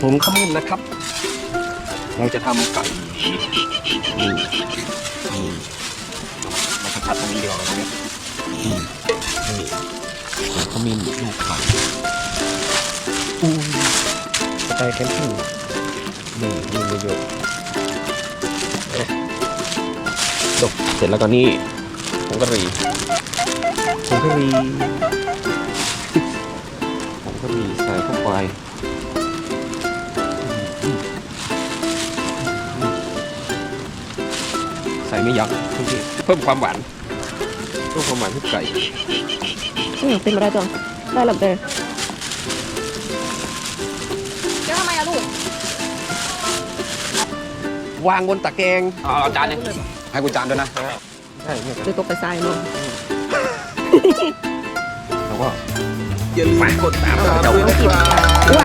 ผงขมิ้นนะครับ เราจะทำไก่นี่นี่มาผัดตรงนี้เดียวตรงนี้นี่นี่ผงขมิ้นลูกไข่อู้สไตล์แคมปิ้งนี่ขมิ้นเยอะๆเอาจบเสร็จแล้วก็นี่ผงกะหรี่ผงกะหรี่ผมก็มีใส่เข้าไป ใส่ไม่ยั้งทุกทีเพิ่มความหวานเพิ่มความหวานให้ไก่อืมเป็นมาได้ตัวได้หลับเลยเจ้าทำไมอะลูกวางบนตะแกรงเอาเอาจานหนึงให้กูจานด้วยนะใช่เนี่ยจะตกไปทรายเนาะแล้วก็อย่าลืมกดตามเราเอากิน